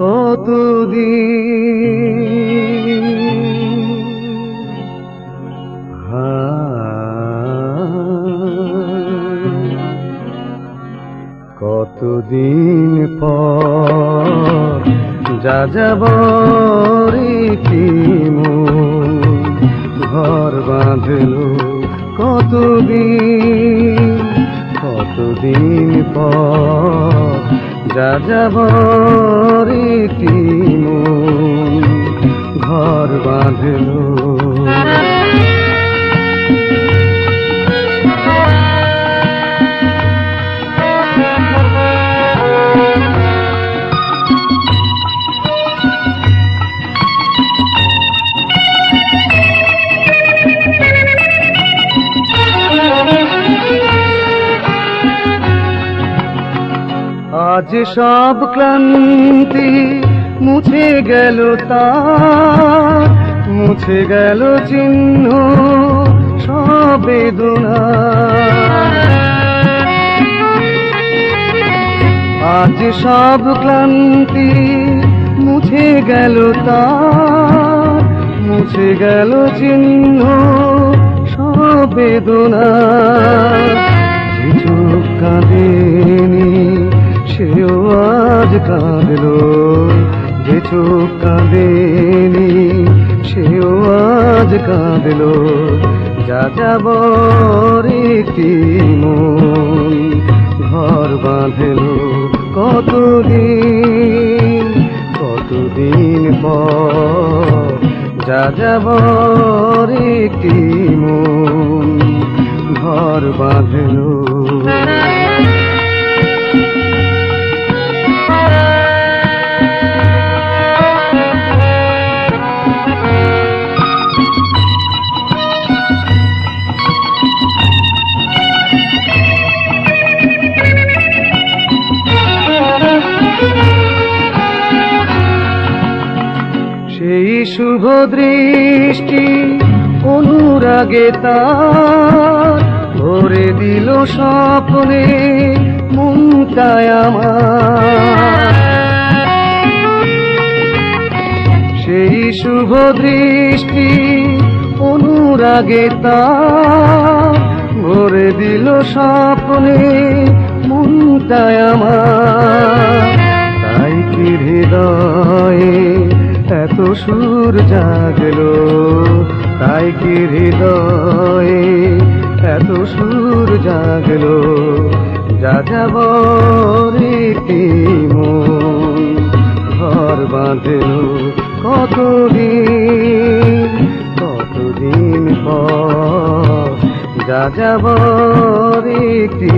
কতদিন? কতদিন পর যা যাব ঘর বাঁধল কতদিন? কতদিন পর কি মন? ঘর বাঁধল। আজ সব ক্লান্তি মুছে গেল তার, মুছে গেল চিহ্ন সব বেদনা আজ সব ক্লান্তি মুছে গেল তার, মুছে গেল চিহ্ন সব বেদনা কাঁদেনি সেও আজ কাঁদল যে চোখ কাঁদেনি, সেও আজ কাঁদল। যা যাব মন, ঘর বাঁধল কতদিন কতদিন পর? যা যাব মন, ঘর বাঁধল। শুভ দৃষ্টি, অনুরাগে তার ভরে দিল স্বপ্নে আমার। সেই শুভ দৃষ্টি, অনুরাগে তার ভরে দিল স্বপ্নে আমার। জাগল। তাই কি হৃদয়ে এত সুর জাগল? যা যাব মন ঘর বাঁধল কতদিন? কতদিন পর যা যাব বাঁধল